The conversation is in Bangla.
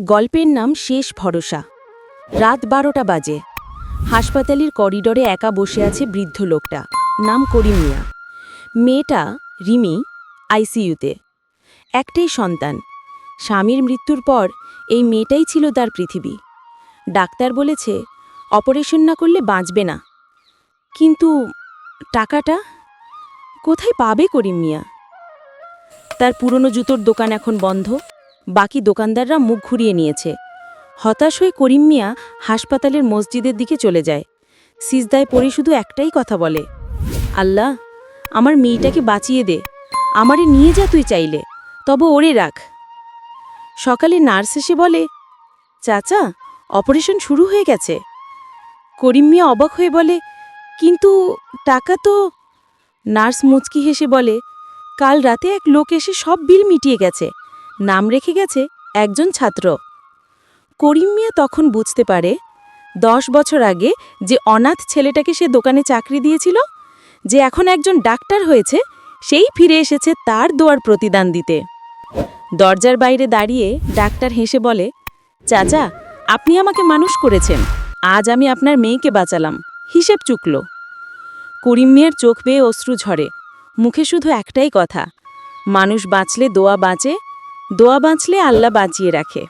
গল্পের নাম শেষ ভরসা। রাত বারোটা বাজে। হাসপাতালের করিডোরে একা বসে আছে বৃদ্ধ লোকটা। নাম করিম মিয়া। মেয়েটা রিমি, আইসিইউতে। একটাই সন্তান। স্বামীর মৃত্যুর পর এই মেয়েটাই ছিল তার পৃথিবী। ডাক্তার বলেছে, অপারেশন না করলে বাঁচবে না। কিন্তু টাকাটা? কোথায় পাবে করিম মিয়া? তার পুরনো জুতোর দোকান এখন বন্ধ। বাকি দোকানদাররা মুখ ঘুরিয়ে নিয়েছে। হতাশ হয়ে করিম মিয়া হাসপাতালের মসজিদের দিকে চলে যায়। সিজদায় পড়ে শুধু একটাই কথা বলে, আল্লাহ, আমার মেয়েটাকে বাঁচিয়ে দে, আমারে নিয়ে যা তুই চাইলে, তবে ওরে রাখ। সকালে নার্স এসে বলে, চাচা, অপারেশন শুরু হয়ে গেছে। করিম মিয়া অবাক হয়ে বলে, কিন্তু টাকা তো? নার্স মুচকি হেসে বলে, কাল রাতে এক লোক এসে সব বিল মিটিয়ে গেছে। নাম রেখে গেছে একজন ছাত্র। করিম মিয়া তখন বুঝতে পারে, দশ বছর আগে যে অনাথ ছেলেটাকে সে দোকানে চাকরি দিয়েছিল, যে এখন একজন ডাক্তার হয়েছে, সেই ফিরে এসেছে তার দোয়ার প্রতিদান দিতে। দরজার বাইরে দাঁড়িয়ে ডাক্তার হেসে বলে, চাচা, আপনি আমাকে মানুষ করেছেন, আজ আমি আপনার মেয়েকে বাঁচালাম। হিসেব চুকল। করিম মিয়ার চোখ বেয়ে অশ্রু ঝরে, মুখে শুধু একটাই কথা, মানুষ বাঁচলে দোয়া বাঁচে দোয়া বাঁচলে আল্লাহ বাঁচিয়ে রাখে।